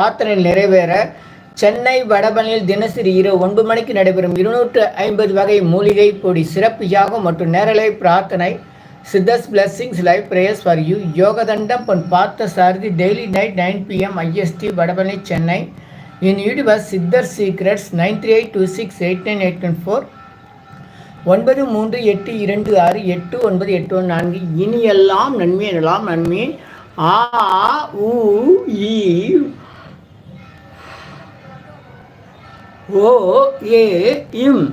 பிரார்த்தனை நிறைவேற சென்னை வடபழனியில் தினசரி இரவு ஒன்பது மணிக்கு நடைபெறும் இருநூற்று ஐம்பது வகை மூலிகை பொடி சிறப்பு யாகம் மற்றும் நேரலை பிரார்த்தனை. Siddhas blessings live prayers for you Yogadandam Pon Parthasarathi daily night nine PM IST Vadapalani Chennai in universe Siddhar secrets nine three eight two six eight nine eight one four ஒன்பது மூன்று எட்டு இரண்டு ஆறு எட்டு ஒன்பது எட்டு ஒன்று நான்கு. இனி எல்லாம் நன்மை. எனலாம் நன்மை ஆ உ ஓ ஏ இம்.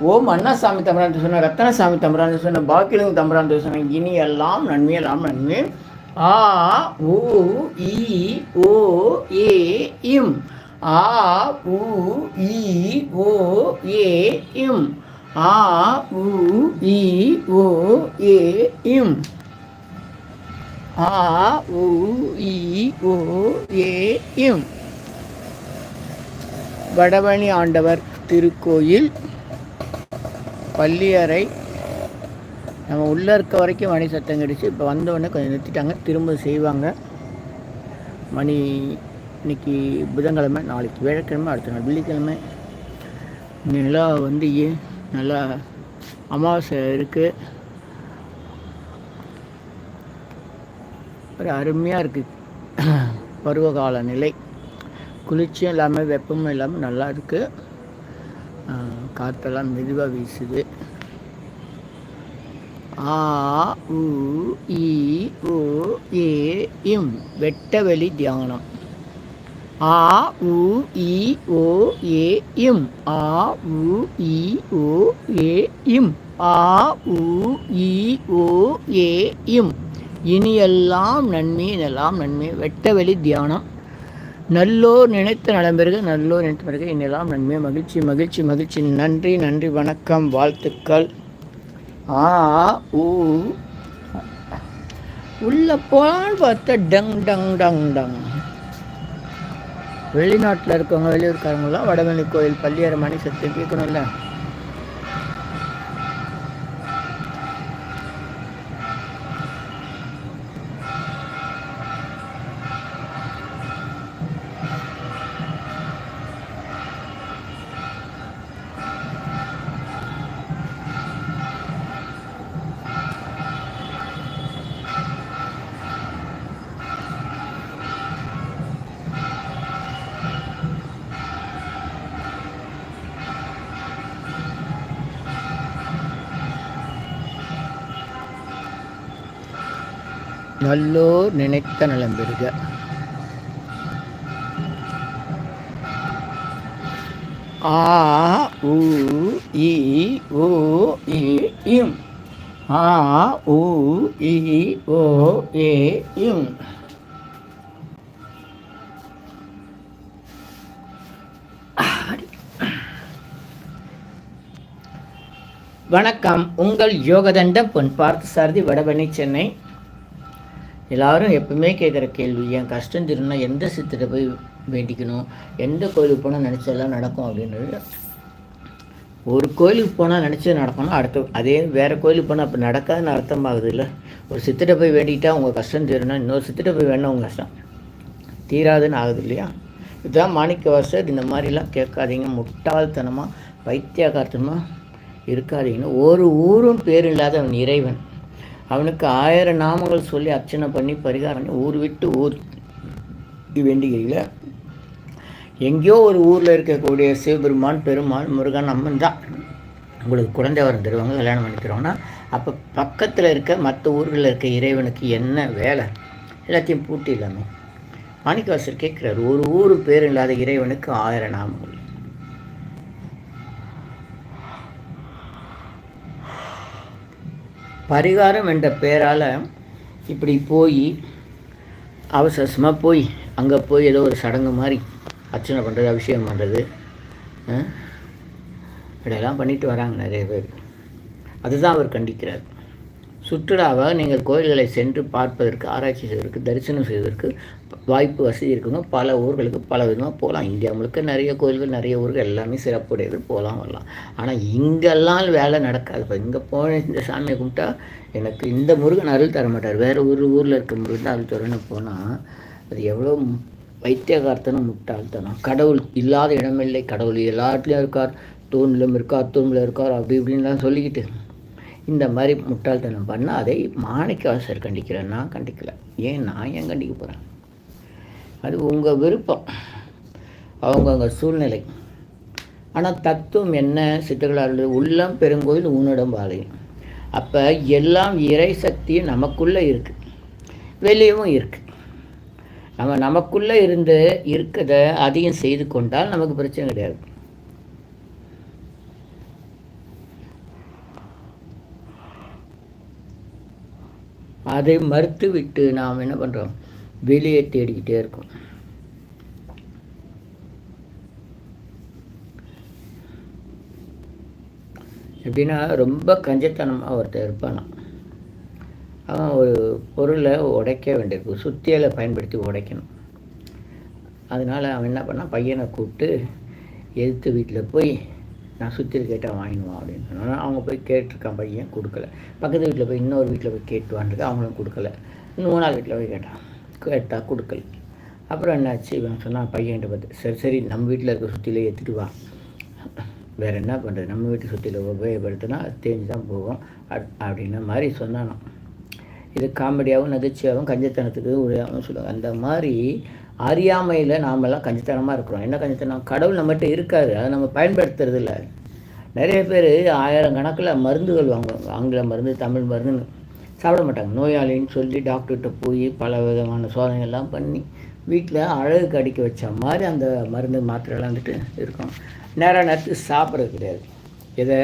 ஓம் அண்ணாசாமி தம்பரான் சொன்ன ரத்தனசாமி தம்பரான் சொன்ன பாக்கியலிங்க தம்பரான் சொன்ன இனி எல்லாம் நன்மை எல்லாம் நன்மை ஆ உ இ ஓ ஏ இம். ஆ உ இ ஓ ஏ இம். ஆ உ இ ஓ ஏ இம். ஆ உ இ ஓ ஏ இம். வடபழனி ஆண்டவர் திருக்கோயில் பள்ளியறை. நம்ம உள்ளே இருக்க வரைக்கும் மணி சத்தம் கிடச்சி இப்போ வந்தவொடனே கொஞ்சம் நிறுத்திட்டாங்க. திரும்ப செய்வாங்க. மணி இன்னைக்கு புதன்கிழமை நாளைக்கு வியாழக்கிழமை அடுத்த நாள் வெள்ளிக்கிழமை. நிலா வந்து ஏ- நல்லா அமாவாசை இருக்குது ஒரு அருமையாக இருக்குது பருவகால நிலை. குளிர்ச்சியும் இல்லாமல் வெப்பமும் இல்லாமல் நல்லா இருக்குது காற்றெல்லாம் மெதுவாக வீசுது. ஆ உ இ ஓ ஏ இம். வெட்டவெளி தியானம். ஆ உ இ ஓ ஏ இம். ஆ உ இ ஓ ஏ இம். ஆ உ இ ஓ ஏ இம். இனியெல்லாம் நன்மை எல்லாம் நன்மை. வெட்டவெளி தியானம். நல்லோர் நினைத்த நலம் நல்லோர் நினைத்த பிறகு இன்னெல்லாம் நன்மை மகிழ்ச்சி மகிழ்ச்சி மகிழ்ச்சி. நன்றி நன்றி வணக்கம் வாழ்த்துக்கள். ஆ ஊ. உள்ள போனால் பார்த்தா டங் டங் டங் டங். வெளிநாட்டில் இருக்கவங்க வெளியூர்காரங்களாம் வடமணி கோயில் பள்ளியரை மணி சத்து கேட்கணும்ல. நல்லோர் நினைத்த நலம் பெறுக. ஆ உ இ ஓ இ இம். ஆ உ இ ஓ ஏ இம். வணக்கம். உங்கள் யோகதண்டம் பொன் பார்த்து சாரதி வடபழனி சென்னை. எல்லாரும் எப்பவுமே கேட்குற கேள்வி என் கஷ்டம் திருன்னா எந்த சித்திரை போய் வேண்டிக்கணும்? எந்த கோயிலுக்கு போனால் நினச்சதெல்லாம் நடக்கும்? அப்படின்றது ஒரு கோயிலுக்கு போனால் நினச்சது நடக்கணும் அடுத்த அதே வேறு கோயிலுக்கு போனால் அப்போ நடக்காதுன்னு அர்த்தமாகுது இல்லை? ஒரு சித்திரை போய் வேண்டிக்கிட்டால் உங்கள் கஷ்டம் தீரணும் இன்னொரு சித்திரை போய் வேணா உங்கள் கஷ்டம். தீராதுன்னு ஆகுது இல்லையா? இதுதான் மாணிக்க வாசர் இந்த மாதிரிலாம் கேட்காதீங்க. முட்டாள்தனமாக பைத்தியகார்த்தமாக இருக்காதீங்கன்னு ஒரு ஊரும் பேர் இல்லாதவன் இறைவன். அவனுக்கு ஆயிரம் நாமங்கள் சொல்லி அர்ச்சனை பண்ணி பரிகாரம் பண்ணி ஊர் விட்டு ஊர் வேண்டிக்கிறீங்கள எங்கேயோ ஒரு ஊரில் இருக்கக்கூடிய சிவபெருமான் பெருமாள் முருகன் அம்மன் தான். உங்களுக்கு குழந்தை வரம் தருவாங்க கல்யாணம் பண்ணிக்கிறோன்னா அப்போ பக்கத்தில் இருக்க மற்ற ஊர்களில் இருக்க இறைவனுக்கு என்ன வேலை? எல்லாத்தையும் பூட்டி இல்லாமல் மாணிக்கவாசர் கேட்குறாரு ஒரு ஊர் பேர் இல்லாத இறைவனுக்கு ஆயிரம் நாமங்கள். பரிகாரம் என்ற பெயரால் இப்படி போய் அவசரமாக போய் அங்கே போய் ஏதோ ஒரு சடங்கு மாதிரி அர்ச்சனை பண்ணுறது அபிஷேகம் பண்ணுறது இப்படியெல்லாம் பண்ணிட்டு வராங்க நிறைய பேர். அதுதான் அவர் கண்டிக்கிறார். சுற்றுலாவை நீங்கள் கோயில்களை சென்று பார்ப்பதற்கு ஆராய்ச்சி செய்வதற்கு தரிசனம் செய்வதற்கு வாய்ப்பு வசதி இருக்குங்க. பல ஊர்களுக்கு பல விதமாக போகலாம். இந்தியா முழுக்க நிறைய கோயில்கள் நிறைய ஊர்கள் எல்லாமே சிறப்புடையது. போகலாம் வரலாம். ஆனால் இங்கெல்லாம் வேலை நடக்காது. இப்போ இங்கே போன இந்த சாமியை கும்பிட்டா எனக்கு இந்த முருகன் அருள் தர மாட்டார். வேறு ஒரு ஊரில் இருக்க முருகன் தான் அருள் தரணும்னு போனால் அது எவ்வளோ வைத்தியகார்த்தனம் முட்டாள்தனம். கடவுள் இல்லாத இடமில்லை. கடவுள் எல்லா இடத்துலையும் இருக்கார். தூணிலும் இருக்கார் தூணில் இருக்கார் அப்படி இப்படின்லாம் சொல்லிக்கிட்டு இந்த மாதிரி முட்டாள்தனம் பண்ணால் அதை மாணிக்கவாசர் கண்டிக்கிறேன் நான் கண்டிக்கல. ஏன்? நான் ஏன் கண்டிக்க போகிறேன் அது உங்கள் விருப்பம். அவங்கவுங்க சூழ்நிலை. ஆனால் தத்துவம் என்ன? சித்தர்களால் உள்ளம் பெருங்கோயில் உன்னிடம் பாளையம் அப்போ எல்லாம் இறை சக்தியும் நமக்குள்ளே இருக்குது வெளியவும் இருக்குது நம்ம நமக்குள்ளே இருந்து இருக்கிறத அதையும் செய்து கொண்டால் நமக்கு பிரச்சனை கிடையாது. அதை மறுத்து விட்டு நாம் என்ன பண்ணுறோம் வெளியே தேடிக்கிட்டே இருக்கோம். எப்படின்னா ரொம்ப கஞ்சத்தனமாக ஒருத்தர் இருப்பானா அவன் ஒரு பொருளை உடைக்க வேண்டியிருக்கும் சுத்தியலை பயன்படுத்தி உடைக்கணும். அதனால் அவன் என்ன பண்ணான்? பையனை கூப்பிட்டு எதிர்த்து வீட்டில் போய் நான் சுத்தியல் கேட்டால் வாங்கினுவான் அப்படின்னு சொன்னால் அவங்க போய் கேட்டிருக்கான் பையன் கொடுக்கல. பக்கத்து வீட்டில் போய் இன்னொரு வீட்டில் போய் கேட்டு அவங்களும் கொடுக்கல. இன்னும் மூணாவது வீட்டில் போய் கேட்டான் கேட்டால் கொடுக்கல. அப்புறம் என்னாச்சு? இவன் சொன்னான் பையன்கிட்ட பார்த்து சரி சரி நம்ம வீட்டில் இருக்க சுற்றிலே ஏற்றிட்டு வா. வேறு என்ன பண்ணுறது நம்ம வீட்டு சுற்றியில் உபயோகப்படுத்தினா தேஞ்சு தான் போகும். அப்- அப்படின்ன மாதிரி சொன்னானோ இது காமெடியாகவும் நகைச்சியாகவும் கஞ்சத்தனத்துக்கு உடையாகவும் சொல்லுவாங்க. அந்த மாதிரி அறியாமையில் நாமெல்லாம் கஞ்சித்தனமாக இருக்கிறோம். என்ன கஞ்சித்தனம்? கடவுள் நம்மகிட்ட இருக்காது அதை நம்ம பயன்படுத்துறது இல்லை நிறைய பேர் ஆயிரம் கணக்கில் மருந்துகள் வாங்குவாங்க. ஆங்கில மருந்து தமிழ் மருந்துன்னு சாப்பிட மாட்டாங்க. நோயாளின்னு சொல்லி டாக்டர்கிட்ட போய் பல விதமான சோதனைகள்லாம் பண்ணி வீட்டில் அழகுக்கு அடிக்க வச்ச மாதிரி அந்த மருந்து மாத்திரைலாம் வந்துட்டு இருக்கும். நேர நேரத்துக்கு சாப்பிட்றது கிடையாது. இதை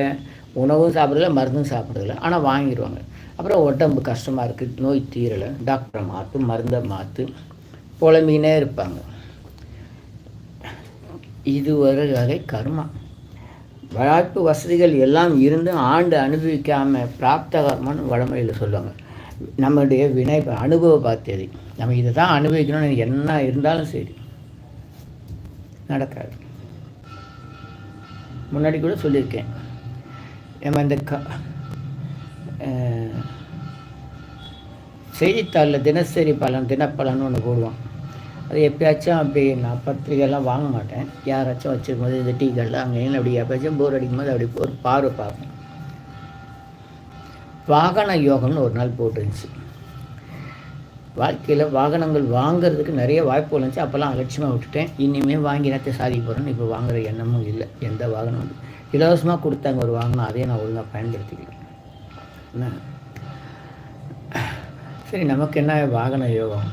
உணவும் சாப்பிட்றதில்ல மருந்தும் சாப்பிட்றதில்ல. ஆனால் வாங்கிடுவாங்க. அப்புறம் உடம்பு கஷ்டமாக இருக்குது நோய் தீரலை. டாக்டரை மாற்று மருந்தை மாற்று புலம்பினே இருப்பாங்க. இது ஒரு வகை கர்மா. வளர்ப்பு வசதிகள் எல்லாம் இருந்தும் ஆண்டு அனுபவிக்காமல் பிராப்த கர்மன்னு வடமொழியில் சொல்லுவாங்க. நம்மளுடைய வினை அனுபவ பார்த்தது நம்ம இதை தான் அனுபவிக்கணும்னு என்ன இருந்தாலும் சரி. நடக்காது. முன்னாடி கூட சொல்லியிருக்கேன். நம்ம இந்த க செய்தித்தாளில் தினசரி பலன் தினப்பலன்னு ஒன்று போடுவோம் அது எப்பயாச்சும் அப்படி நான் பத்திரிகைலாம் வாங்க மாட்டேன். யாராச்சும் வச்சுருக்கும் போது இந்த டீக்கெல்லாம் அங்கே அப்படி எப்பயாச்சும் போர் அடிக்கும் போது அப்படி ஒரு பார்வை பார்ப்பேன். வாகன யோகம்னு ஒரு நாள் போட்டுருந்துச்சு. வாழ்க்கையில் வாகனங்கள் வாங்குறதுக்கு நிறைய வாய்ப்பு இருந்துச்சு. அப்போல்லாம் அலட்சியமாக விட்டுட்டேன். இனிமேல் வாங்கி நேரத்தை சாதிக்க போகிறேன்னு இப்போ வாங்குற எண்ணமும் இல்லை. எந்த வாகனம் இலவசமாக கொடுத்தாங்க ஒரு வாகனம். அதையும் நான் ஒழுங்காக பயன்படுத்திக்கல. என்ன? சரி நமக்கு என்ன வாகன யோகம்?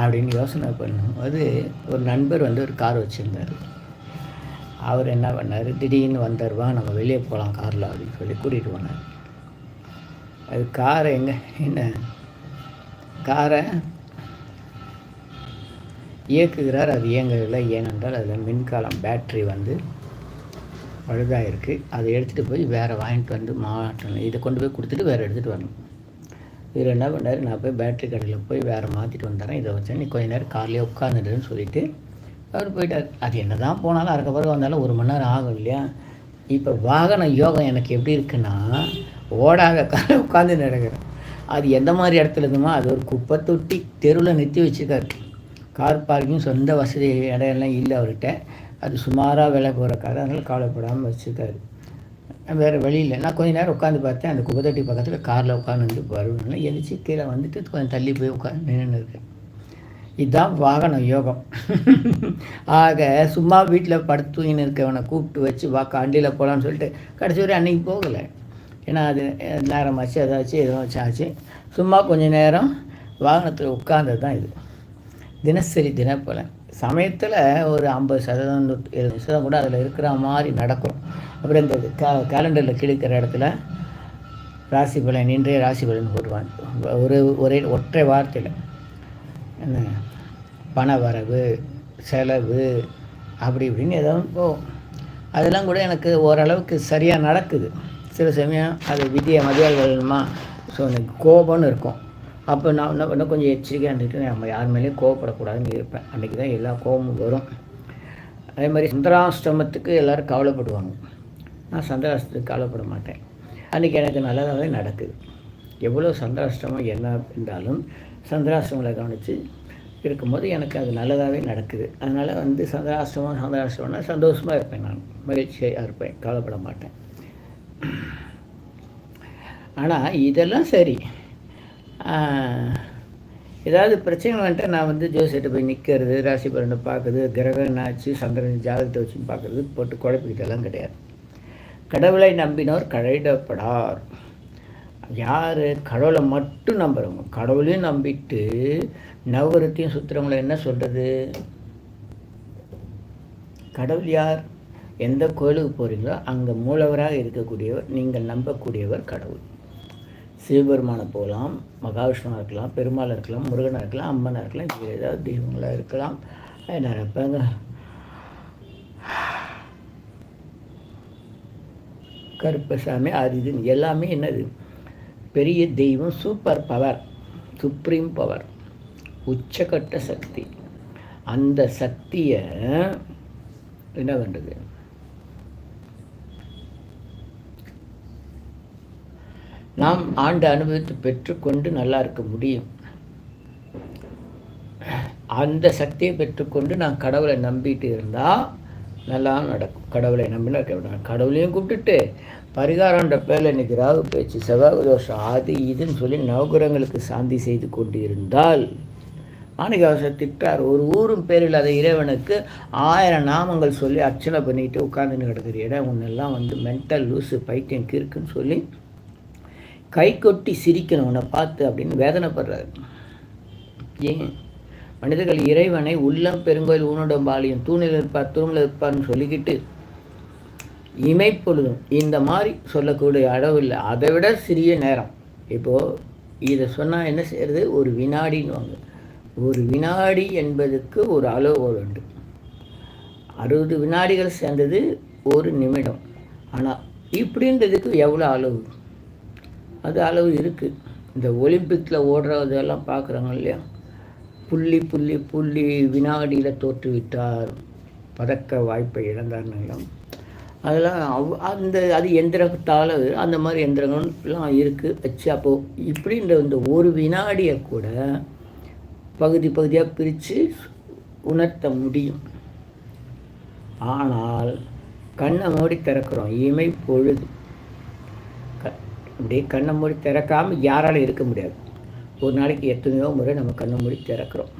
அப்படின்னு யோசனை பண்ணும்போது ஒரு நண்பர் வந்து ஒரு கார் வச்சுருந்தார். அவர் என்ன பண்ணார்? திடீர்னு வந்துடுவா நம்ம வெளியே போகலாம் காரில் அப்படின்னு சொல்லி கூட்டிகிட்டு போனார். அது காரை எங்கே என்ன? காரை இயக்குகிறார் அது இயங்கவில்லை. ஏனென்றால் அதில் மின்காலம் பேட்ரி வந்து பழுதாக இருக்குது அதை எடுத்துகிட்டு போய் வேறு வாங்கிட்டு வந்து மாட்டணும் இதை கொண்டு போய் கொடுத்துட்டு வேறு எடுத்துகிட்டு வரணும். இவர் என்ன பண்ணார்? நான் போய் பேட்டரி கடையில் போய் வேறு மாற்றிட்டு வந்துடுறேன். இதை வச்சேன் நீ கொஞ்ச நேரம் கார்லேயே உட்காந்துடுன்னு சொல்லிட்டு அவர் போயிட்டார். அது என்ன தான் போனாலும் அதுக்கு பிறகு வந்தாலும் ஒரு மணி நேரம் ஆகும் இல்லையா? இப்போ வாகன யோகம் எனக்கு எப்படி இருக்குன்னா ஓடாத காரில் உட்காந்து நடக்கிறேன். அது எந்த மாதிரி இடத்துல இருக்குமோ அது ஒரு குப்பை தொட்டி தெருவில் நிறுத்தி வச்சுருக்காரு. கார் பார்க்கிங் சொந்த வசதி இடம் எல்லாம் இல்லை அவர்கிட்ட. அது சுமாராக விலை போகிற கார் அதனால் கவலைப்படாமல் வச்சுருக்காரு. வேறு வழியில் நான் கொஞ்ச நேரம் உட்காந்து பார்த்தேன். அந்த குப்பை தொட்டி பக்கத்தில் காரில் உட்காந்து வருவேன் எழுச்சி கீழே வந்துட்டு கொஞ்சம் தள்ளி போய் உட்காந்து நின்று இருக்கேன். இதுதான் வாகனம் யோகம். ஆக சும்மா வீட்டில் படுத்து தூங்கின்னு இருக்கவனை கூப்பிட்டு வச்சு வா அண்டியில் போகலான்னு சொல்லிட்டு கடைசி வரை அன்றைக்கி போகலை. ஏன்னா அது நேரமாச்சு ஏதாச்சு எதுவும் ஆச்சு சும்மா கொஞ்ச நேரம் வாகனத்தில் உட்கார்ந்தது தான் இது. தினசரி தினப்பலன். சமயத்தில் ஒரு ஐம்பது சதவீதம் எழுபது சதவீதம் கூட அதில் இருக்கிற மாதிரி நடக்கும். அப்புறம் இந்த கே கேலண்டரில் கிழிக்கிற இடத்துல ராசி பலன் இன்றைய ராசி பலன் போடுவான் ஒரு ஒரே ஒற்றை வார்த்தையில். என்ன? பண வரவு செலவு அப்படி இப்படின்னு ஏதோ போகும் அதெல்லாம் கூட எனக்கு ஓரளவுக்கு சரியாக நடக்குது. சில சமயம் அது விதியை மதியாள்மா ஸோ எனக்கு கோபம்னு இருக்கும். அப்போ நான் என்ன பண்ண கொஞ்சம் எச்சரிக்கையாக இருந்துட்டு நம்ம யார் மேலேயும் கோவப்படக்கூடாதுன்னு இருப்பேன். அன்றைக்கி தான் எல்லா கோபமும் வரும். அதே மாதிரி சந்திராஷ்டமத்துக்கு எல்லோரும் கவலைப்படுவாங்க. நான் சந்திராஷ்டத்துக்கு கவலைப்பட மாட்டேன். அன்றைக்கி எனக்கு நல்லதாகவே நடக்குது. எவ்வளோ சந்திராஷ்டமம் என்ன இருந்தாலும் சந்திராஷ்டமங்களை கவனித்து இருக்கும்போது எனக்கு அது நல்லதாகவே நடக்குது. அதனால் வந்து சந்திராஷ்டமம் சந்திராஷ்டமம்னா சந்தோஷமாக இருப்பேன் நான். மகிழ்ச்சியாக இருப்பேன். கவலைப்பட மாட்டேன். ஆனால் இதெல்லாம் சரி. ஏதாவது பிரச்சனை வந்துட்டு நான் வந்து ஜோசியிட்ட போய் நிற்கிறது ராசி பலனை பார்க்குறது கிரகம் ஆச்சு சந்திரன் ஜாதகத்தை வச்சு பார்க்குறது போட்டு குழப்பிக்கிட்டெல்லாம் கிடையாது. கடவுளை நம்பினோர் கழிடப்படார் யார்? கடவுளை மட்டும் நம்புகிறவங்க கடவுளையும் நம்பிட்டு நவகரத்தையும் சுற்றுறவங்கள என்ன சொல்கிறது கடவுள் யார்? எந்த கோயிலுக்கு போகிறீங்களோ அங்கே மூலவராக இருக்கக்கூடியவர் நீங்கள் நம்பக்கூடியவர் கடவுள். சிவபெருமானை போகலாம் மகாவிஷ்ணுவாக இருக்கலாம் பெருமாள் இருக்கலாம் முருகனாக இருக்கலாம் அம்மனாக இருக்கலாம் வேறு ஏதாவது தெய்வங்களாக இருக்கலாம். நினைப்பாங்க? கருப்பசாமி அது எல்லாமே என்னது? பெரிய தெய்வம் சூப்பர் பவர் சுப்ரீம் பவர் உச்சகட்ட சக்தி. அந்த சக்தியை என்ன பண்ணுறது நாம் ஆண்டு அனுபவித்து பெற்றுக்கொண்டு நல்லா இருக்க முடியும். அந்த சக்தியை பெற்றுக்கொண்டு நான் கடவுளை நம்பிட்டு இருந்தால் நல்லா நடக்கும். கடவுளை நம்பினா கடவுளையும் கூப்பிட்டுட்டு பரிகாரன்ற பேரில் இன்றைக்கி ராகு பேச்சு செவ்வாய் தோஷம் அது இதுன்னு சொல்லி நவகிரகங்களுக்கு சாந்தி செய்து கொண்டு இருந்தால் மாணிகாசர் திட்டார் ஒரு ஊரும் பேர் இல்லாத இறைவனுக்கு ஆயிரம் நாமங்கள் சொல்லி அர்ச்சனை பண்ணிட்டு உட்காந்துன்னு கிடக்கிற இடம் ஒன்றெல்லாம் வந்து மென்டல் லூஸு பைத்தியம் கிறுக்குன்னு சொல்லி கை கொட்டி சிரிக்கணும் உன்னை பார்த்து அப்படின்னு வேதனைப்படுறாரு. ஏன்? மனிதர்கள் இறைவனை உள்ளம் பெருங்கோயில் ஊனுடம் பாலியும் தூணில் இருப்பார் தூணில் இருப்பார்னு சொல்லிக்கிட்டு இமைப்பொழுதும் இந்த மாதிரி சொல்லக்கூடிய அளவில் அதை விட சிறிய நேரம். இப்போது இதை சொன்னால் என்ன செய்யறது? ஒரு வினாடின்னு ஒரு வினாடி என்பதுக்கு ஒரு அளவு உண்டு. அறுபது வினாடிகள் சேர்ந்தது ஒரு நிமிடம். ஆனால் இப்படின்றதுக்கு எவ்வளோ அளவு? அது அளவு இருக்குது இந்த ஒலிம்பிக்கில் ஓடுறதெல்லாம் பார்க்குறாங்க இல்லையா? புள்ளி புள்ளி புள்ளி வினாடியில் தோற்றுவிட்டார். பதக்க வாய்ப்பை இழந்தார்னுலாம் அதெல்லாம் அவ் அந்த அது எந்திரத்தால் அந்த மாதிரி எந்திரங்கள்லாம் இருக்குது வச்சு அப்போது இப்படின்ற இந்த ஒரு வினாடியை கூட பகுதி பகுதியாக பிரித்து உணர்த்த முடியும். ஆனால் கண்ணை மூடி திறக்கிறோம். இமை பொழுது. அப்படியே கண்ணை மூடி திறக்காமல் யாராலும் இருக்க முடியாது. ஒரு நாளைக்கு எத்தனையோ முறை நம்ம கண்ணை மூடி திறக்கிறோம்.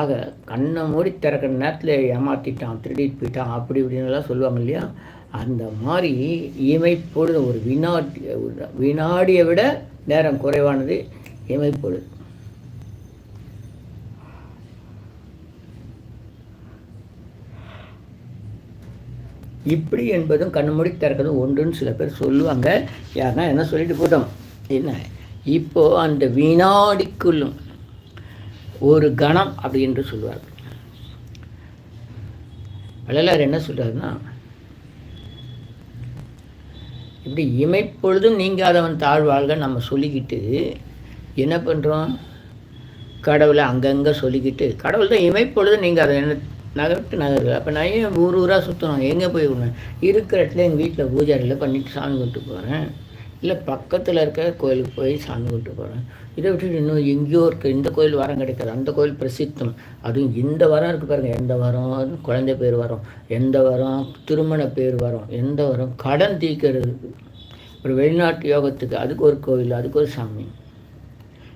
ஆக கண்ணை மூடி திறக்கிற நேரத்தில் ஏமாற்றிட்டான் திருடிட்டு போயிட்டான் அப்படி இப்படின்னுலாம் சொல்லுவாங்க இல்லையா? அந்த மாதிரி இமைப்பொழுது ஒரு வினாடி வினாடியை விட நேரம் குறைவானது இமைப்பொழுது. இப்படி என்பதும் கண்ணுமூடி திறக்கதும் திறக்கிறதும் ஒன்றுன்னு சில பேர் சொல்லுவாங்க. யாருன்னா என்ன சொல்லிட்டு போட்டோம். என்ன? இப்போது அந்த வினாடிக்குள்ளும் ஒரு கணம் அப்படி என்று சொல்லுவார் வள்ளலார் என்ன சொல்கிறாருன்னா இப்படி இமைப்பொழுதும் நீங்காதவன் தாழ்வாள்கள் நம்ம சொல்லிக்கிட்டு என்ன பண்ணுறோம் கடவுளை அங்கங்கே சொல்லிக்கிட்டு கடவுள் தான் இமைப்பொழுதும் நீங்கள் அதை என்ன நகரத்து நகரு அப்போ நான் ஏன் ஊர் ஊராக சுற்றணும் எங்கே போய் விடணும்? இருக்கிற இடத்துல எங்கள் வீட்டில் பூஜாரியில் பண்ணிட்டு சாமி கும்பிட்டு போகிறேன் இல்லை பக்கத்தில் இருக்க கோயிலுக்கு போய் சாமி கும்பிட்டு போகிறேன் இதை விட்டுட்டு இன்னும் எங்கேயோ இருக்க இந்த கோயில் வரம் கிடைக்காது. அந்த கோயில் பிரசித்தம். அதுவும் இந்த வாரம் இருக்குது பாருங்கள் எந்த வாரம்? குழந்தை பேர் வரும். எந்த வாரம்? திருமண பேர் வரும். எந்த வாரம்? கடன் தீக்கிறதுக்கு ஒரு வெளிநாட்டு யோகத்துக்கு அதுக்கு ஒரு கோவில் அதுக்கு ஒரு சாமி.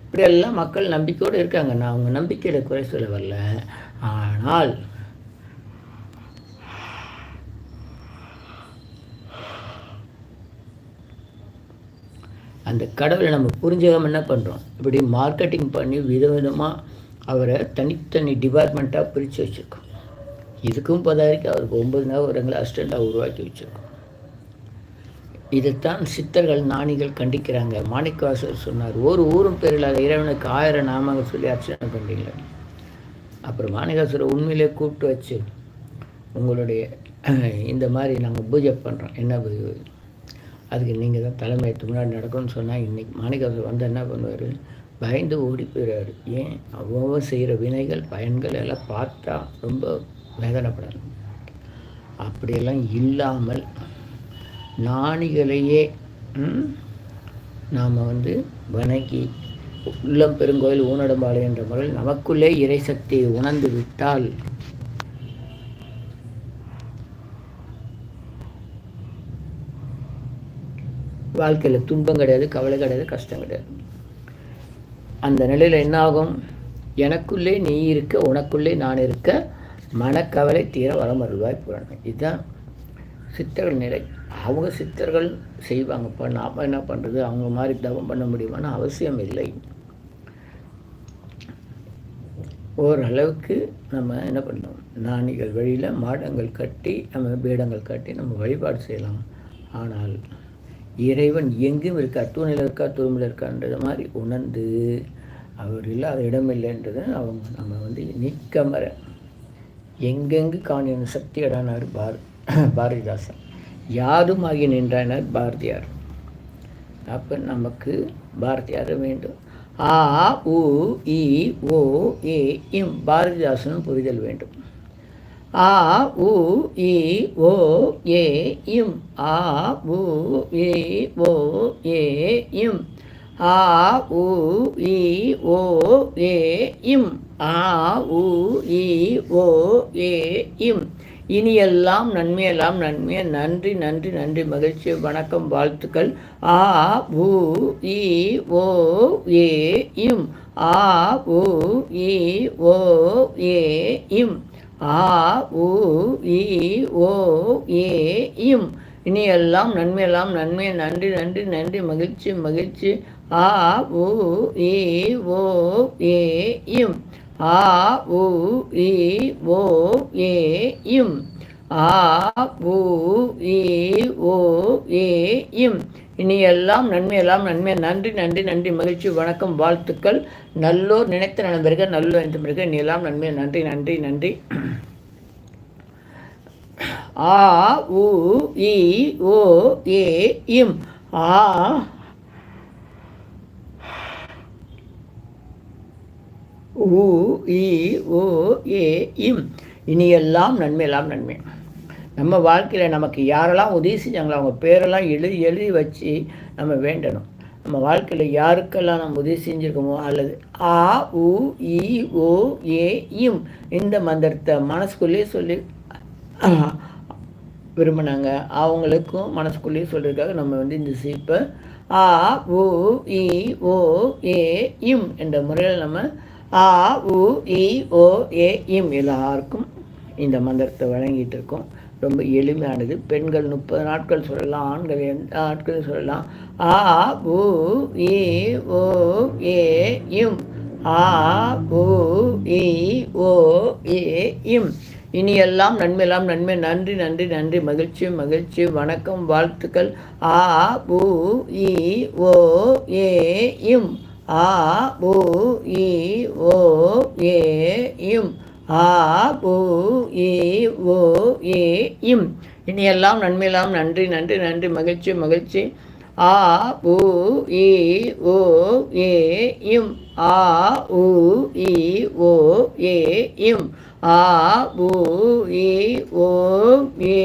இப்படியெல்லாம் மக்கள் நம்பிக்கையோடு இருக்காங்க. நான் அவங்க நம்பிக்கையில் குறை சொல்ல வரல. ஆனால் அந்த கடவுளை நம்ம புரிஞ்சுக்காமல் என்ன பண்ணுறோம் இப்படி மார்க்கெட்டிங் பண்ணி விதவிதமாக அவரை தனித்தனி டிபார்ட்மெண்ட்டாக பிரித்து வச்சுருக்கோம். இதுக்கும் பதாரிக்கு அவருக்கு ஒன்பது நகரங்களை அசிஸ்டண்ட்டாக உருவாக்கி வச்சுருக்கோம். இதைத்தான் சித்தர்கள் நாணிகள் கண்டிக்கிறாங்க. மாணிக்கவாசர் சொன்னார் ஒரு ஊரும் பேரில்லாத இறைவனுக்கு ஆயிரம் நாமங்கள் சொல்லி அர்ச்சனை பண்ணுறீங்களே அப்புறம் மாணிகாசுரை உண்மையிலே கூப்பிட்டு வச்சு உங்களுடைய இந்த மாதிரி நாங்கள் பூஜை பண்ணுறோம் என்ன பூஜை? அதுக்கு நீங்கள் தான் தலைமை முன்னாடி நடக்கும்னு சொன்னால் இன்றைக்கி மாணிக்கவாசர் வந்து என்ன பண்ணுவார்? பயந்து ஓடி போயிடுவார் ஏன்? அவ்வளோ செய்கிற வினைகள் பயன்கள் எல்லாம் பார்த்தா ரொம்ப வேதனைப்படணும் அப்படியெல்லாம் இல்லாமல் நாணிகளையே நாம் வந்து வணங்கி உள்ளம் பெருங்கோயில் ஊனடம்பாளையன்ற முறையில் நமக்குள்ளே இறைசக்தியை உணர்ந்து விட்டால் வாழ்க்கையில் துன்பம் கிடையாது கவலை கிடையாது கஷ்டம் கிடையாது. அந்த நிலையில் என்ன ஆகும் எனக்குள்ளே நீ இருக்க உனக்குள்ளே நான் இருக்க மனக்கவலை தீர வரமருள்வாய் வருவாய் புராணம். இதுதான் சித்தர்கள் நிலை. அவங்க சித்தர்கள் செய்வாங்கப்பா நாம் என்ன பண்ணுறது அவங்க மாதிரி தவம் பண்ண முடியுமான்னு அவசியம் இல்லை. ஓரளவுக்கு நம்ம என்ன பண்ணோம் நாணிகள் வழியில் மாடங்கள் கட்டி நம்ம பீடங்கள் கட்டி நம்ம வழிபாடு செய்யலாம். ஆனால் இறைவன் எங்கும் இருக்கா? தூணில் இருக்கா? துரும்பில் இருக்கான்றது மாதிரி உணர்ந்து அவர் இல்லாத இடமில்லைன்றது அவங்க நம்ம வந்து நிற்கமர எங்கெங்கு காணின சக்தியடானார் பார் பாரதிதாசன். யாதுமாகி நின்றானார் பாரதியார். அப்போ நமக்கு பாரதியார் வேண்டும். ஆ உ இ ஓ ஏ இம் பாரதிதாசனும் புரிதல் வேண்டும். ஆ உ இ ஓ ஏ இம். ஆ உ இ ஓ ஏ இம். ஆ உ இ ஓ ஏ இம். ஆ உ இ ஓ ஏ இம். இனியெல்லாம் நன்மையெல்லாம் நன்மைய நன்றி நன்றி நன்றி. மகிழ்ச்சி வணக்கம் வாழ்த்துக்கள். ஆ உ இ ஓ ஏ இம். ஆ உ இ ஓ ஏ இம். ஆ உ இ ஓ ஏ இம். இனி எல்லாம் நன்மையெல்லாம் நன்மை நன்றி நன்றி நன்றி மகிழ்ச்சி மகிழ்ச்சி. ஆ உ இ ஓ ஏ இம். ஆ உ இ ஓ ஏ இம். ஆ உ இ ஓ ஏ இம். இனி எல்லாம் நன்மையெல்லாம் நன்மை நன்றி நன்றி நன்றி மகிழ்ச்சி வணக்கம் வாழ்த்துக்கள். நல்லோர் நினைத்த நண்பர்கள் நல்லோர் நினைத்த பிறகு நீலாம் நன்மை. நன்றி நன்றி நன்றி. ஆ உ இ ஓ ஏ இம். ஆ. உ இ ஓ ஏ இம். இனியெல்லாம் நன்மையெல்லாம் நன்மை. நம்ம வாழ்க்கையில் நமக்கு யாரெல்லாம் உதவி செஞ்சாங்களோ அவங்க பேரெல்லாம் எழுதி எழுதி வச்சு நம்ம வேண்டணும். நம்ம வாழ்க்கையில் யாருக்கெல்லாம் நம்ம உதவி செஞ்சுருக்கோமோ அல்லது ஆ உ இ ஓ ஏ இம் இந்த மந்திரத்தை மனசுக்குள்ளேயே சொல்லி விரும்பினாங்க. அவங்களுக்கும் மனசுக்குள்ளேயே சொல்கிறதுக்காக நம்ம வந்து இந்த சீப்பை ஆ உ இ ஓ ஏ இம் என்ற முறையில் நம்ம ஆ உ இ ஓ ஏ இம் எல்லாருக்கும் இந்த மந்திரத்தை வழங்கிட்டு இருக்கோம். ரொம்ப எளிமையானது. பெண்கள் முப்பது நாட்கள் சொல்லலாம் ஆண்கள் எந்த நாட்கள் சொல்லலாம். ஆ உ இ ஓ ஏ இம். ஆ உ இ ஓ ஏ இம். இனியெல்லாம் நன்மையெல்லாம் நன்மை. நன்றி நன்றி நன்றி. மகிழ்ச்சி மகிழ்ச்சி. வணக்கம் வாழ்த்துக்கள். ஆ உ இ ஓ ஏ இம். ஆ உ இ ஓ ஏ இம். ஆ ஓ ஏ ஓ ஏ இம். இனியெல்லாம் நன்மையெல்லாம் நன்றி நன்றி நன்றி. மகிழ்ச்சி மகிழ்ச்சி. ஆ உ இ ஓ ஏ இம். ஆ உ இ ஓ ஏ இம். ஆ உ இ ஓ ஏ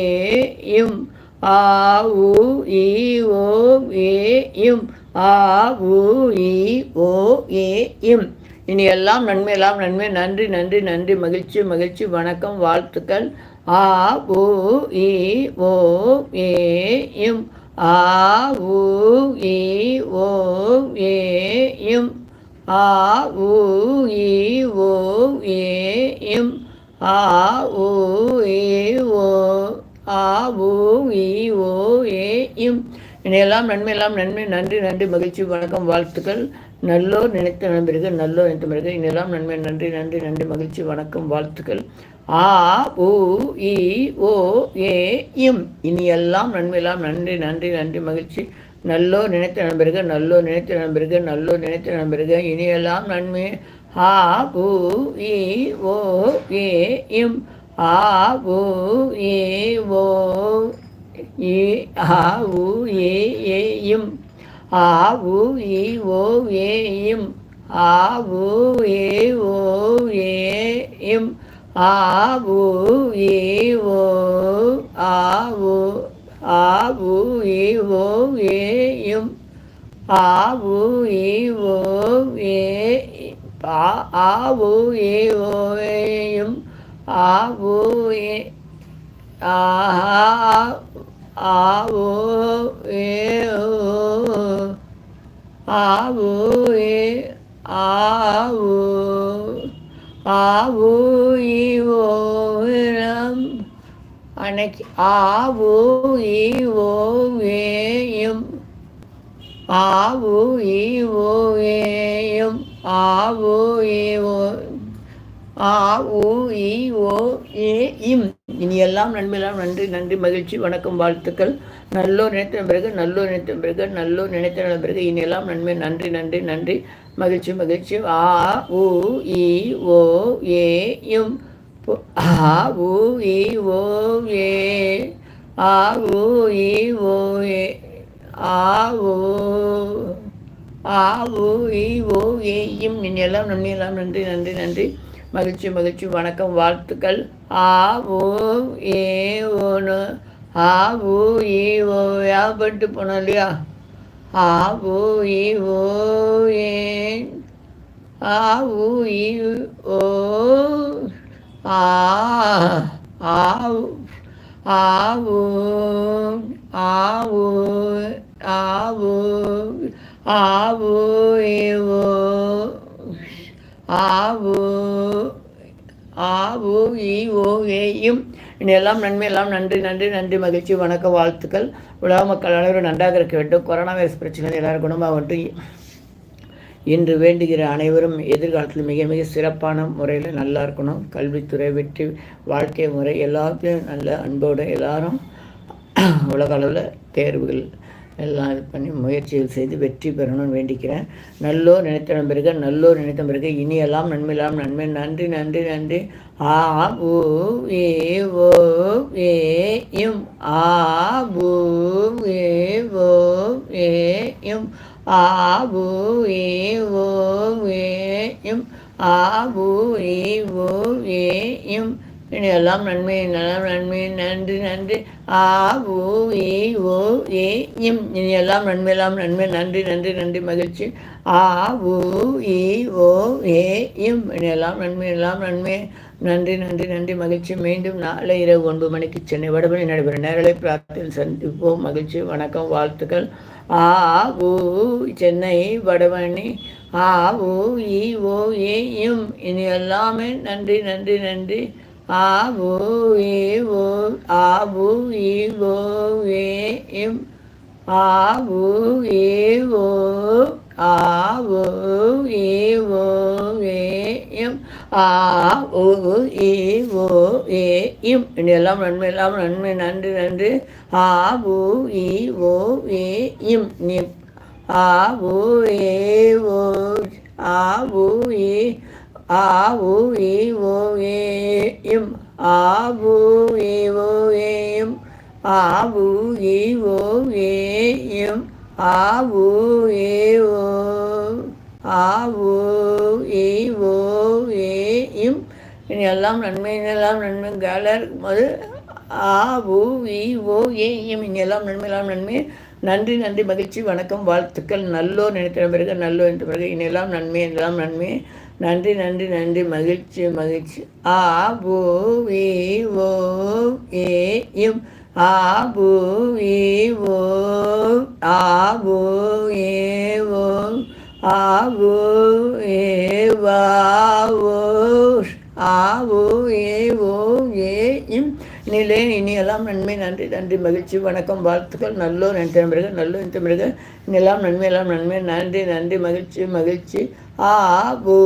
இம். ஆ உ இ ஓ ஏ இம். ஆ உ இ ஓ ஏ இம். இனி எல்லாம் நன்மை. எல்லாம் நன்மை நன்றி நன்றி நன்றி. மகிழ்ச்சி மகிழ்ச்சி. வணக்கம் வாழ்த்துக்கள். ஆ ஊ இ ஓ ஏ இம் ஆ ஊ இ ஓ ஏ இம் ஆ ஊ இ ஓ ஏ இம் ஆ ஊ இ ஓ ஆ ஊ இ ஓ ஏ இம் இனியெல்லாம் நன்மை எல்லாம் நன்மை நன்றி நன்றி மகிழ்ச்சி வணக்கம் வாழ்த்துக்கள். நல்லோர் நினைத்த நண்பர்கள் நல்லோர் நினைத்த பிறகு இனியெல்லாம் நன்மை நன்றி நன்றி நன்றி மகிழ்ச்சி வணக்கம் வாழ்த்துக்கள். ஆ உ இ ஓ ஏ இம். இனியெல்லாம் நன்மையெல்லாம் நன்றி நன்றி நன்றி மகிழ்ச்சி. நல்லோர் நினைத்த நண்பர்கள் நல்லோர் நினைத்த நண்பர்கள் நல்லோர் நினைத்த நண்பர்கள். இனியெல்லாம் நன்மை. ஆ உ இ ஓ ஏ இம். ஆ உ இ ஓ ஏ ஆ உ ஏ ஏயும் ஆ உ இ ஓ ஏயும் ஆ உ ஏ ஓ ஏயும் ஆ உ ஏ ஓ ஆ உ ஆ உ ஏ ஓ ஏயும் ஆ உ இ ஓ ஏ ஆ ஆ உ ஏ ஓ ஏயும் ஆ உ ஏ ஆ ஆ உ ஏ ஓ ஆ உ ஏ ஆ உ ஆ உ இ ஓ ரம் அன்னைக்கு ஆ உ இ ஓ ஏயும் ஆ இ ஓ ஏயும் ஆ ஓ ஆ இ ஓ ஏ இம் இனி எல்லாம் நன்மையெல்லாம் நன்றி நன்றி மகிழ்ச்சி வணக்கம் வாழ்த்துக்கள். நல்லோர் நினைத்த பிறகு நல்லோர் நினைத்த பிறகு நல்லோர் நினைத்த பிறகு இனி எல்லாம் நன்மை நன்றி நன்றி நன்றி. மகிழ்ச்சி மகிழ்ச்சி. ஆ உ இ ஓ ஏ யும். ஆ உ இ ஓ ஏ. ஆ உ இ ஓ ஏ. ஆ ஓ. ஆ உ இ ஓ ஏ யும். இனி எல்லாம் நன்றி நன்றி நன்றி. மகிழ்ச்சி மகிழ்ச்சி. வணக்கம் வாழ்த்துக்கள். ஆ ஓ ஏ ஓனு ஆ ஓ ஏ ஓ வியாபட்டு போனோம் இல்லையா? ஆ ஓ ஏ ஓ ஏ. ஆ ஊ இ ஓ ஆ ஆ ஆ ஊ ஆ ஊ ஆ ஊ ஆ ஊ ஏ ஓ ஆவு ஆவு ஈ ஓ ஏயும் இனி எல்லாம் நன்மை எல்லாம் நன்றி நன்றி நன்றி மகிழ்ச்சி வணக்க வாழ்த்துக்கள். உலக மக்கள் அனைவரும் நன்றாக இருக்க வேண்டும். கொரோனா வைரஸ் பிரச்சனை எல்லாரும் குணமாகட்டும் இன்று வேண்டுகிற அனைவரும் எதிர்காலத்தில் மிக மிக சிறப்பான முறையில் நல்லா இருக்கணும். கல்வித்துறை வெற்றி வாழ்க்கை முறை எல்லாத்தையும் நல்ல அன்போடு எல்லாரும் உலக அளவில் தேர்வுகள் எல்லாம் இது பண்ணி முயற்சிகள் செய்து வெற்றி பெறணும்னு வேண்டிக்கிறேன். நல்லோர் நினைத்த பிறகு நல்லோர் நினைத்த பிறகு இனியெல்லாம் நன்மையெல்லாம் நன்மை. நன்றி நன்றி நன்றி. ஆ ஊ ஏ ஓ ஏ இம் ஆ ஏ ஓ ஏ இம் ஆ ஏ ஓ ஏ இம் ஆ பூ ஏ ஓ ஏ இம் இனி எல்லாம் நன்மை நலம் நன்மை நன்றி நன்றி. ஆ ஓ ஏ ஓ ஏ இம். இனி எல்லாம் நன்மை எல்லாம் நன்மை நன்றி நன்றி நன்றி மகிழ்ச்சி. ஆ ஓ ஏ ஓ ஏ இம். இனி எல்லாம் நன்மை எல்லாம் நன்மை. நன்றி நன்றி நன்றி மகிழ்ச்சி. மீண்டும் நாளை இரவு ஒன்பது மணிக்கு சென்னை வடபணி நடைபெறும் நேரலை பிரார்த்தனை சந்திப்போம். மகிழ்ச்சி வணக்கம் வாழ்த்துக்கள். ஆ ஓ சென்னை வடபழனி. ஆ ஓ இ ஓ ஏ இம். இனி எல்லாமே நன்றி நன்றி நன்றி. ஆவு ஈவு ஆவு ஈவு ஏம். ஆவு ஈவு ஆவு ஈவு ஏம். ஆவு ஈவு ஏம். எல்லாம் நன்மை எல்லாம் நன்மை நன்றி நன்றி. ஆவு ஈவு ஏம். நீ ஆவு ஏவு ஆவு ஏ. ஆவு ஈவோ ஏம் ஆவு ஈவோ ஏம் ஆவு ஈவோ ஏம் ஆ ஏவோ ஆவு ஓ ஏம் இனி எல்லாம் நன்மை எல்லாம் நன்மை கேலர் போது ஆவு ஈவோ ஏம் இனி எல்லாம் நன்மை எல்லாம் நன்மை. நன்றி நன்றி மகிழ்ச்சி வணக்கம் வாழ்த்துக்கள். நல்லோ நினைத்த பிறகு நல்லோ என்ற பிறகு இனியெல்லாம் நன்மை எல்லாம் நன்மை. நன்றி நன்றி நன்றி. மகிழ்ச்சி மகிழ்ச்சி. ஆ பூ வி ஓ ஏ இம் ஆ பூ வி ஓ ஆ பூ ஏ ஓ ஆ பூ ஏ வா ஓ ஆ ஓ ஏ ஓ ஏ இம் நிலை இனியெல்லாம் நன்மை நன்றி நன்றி மகிழ்ச்சி வணக்கம் வாழ்த்துக்கள். நல்லோ நினைத்த மிருக நல்லோ நினைத்த பிறகு இனியெல்லாம் நன்மை எல்லாம் நன்மை நன்றி நன்றி மகிழ்ச்சி மகிழ்ச்சி. ஆ பூ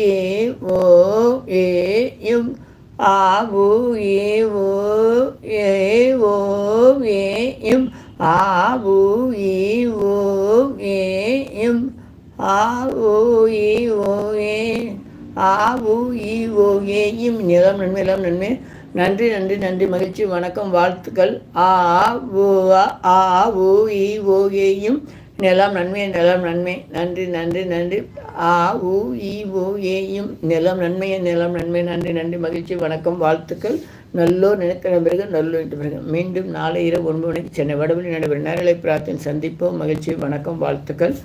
ஏ ஓ ஏ இம் ஆ பூ ஏ ஓ ஏ ஓ ஏ இம் ஆ பூ ஏ ஓ ஏ இம் ஆ ஓ ஏ ஓ ஏ ஆ ஊ ஈ ஓ ஏ இம் நிலம் நன்மை எல்லாம் நன்மை. நன்றி நன்றி நன்றி. மகிழ்ச்சி வணக்கம் வாழ்த்துக்கள். ஆ ஓ ஆ ஓ இ ஓ ஏயும் நிலம் நன்மை நிலம் நன்மை. நன்றி நன்றி நன்றி. ஆ உ இ உ ஏயும் நிலம் நன்மை நிலம் நன்மை. நன்றி நன்றி மகிழ்ச்சி வணக்கம் வாழ்த்துக்கள். நல்லோர் நினைக்கிற பிறகு நல்லோர் பிறகு. மீண்டும் நாளை இரவு ஒன்பது மணிக்கு சென்னை வடவில் நடைபெறும் நேரலை பிரார்த்தனை. சந்திப்போம். மகிழ்ச்சி வணக்கம் வாழ்த்துக்கள்.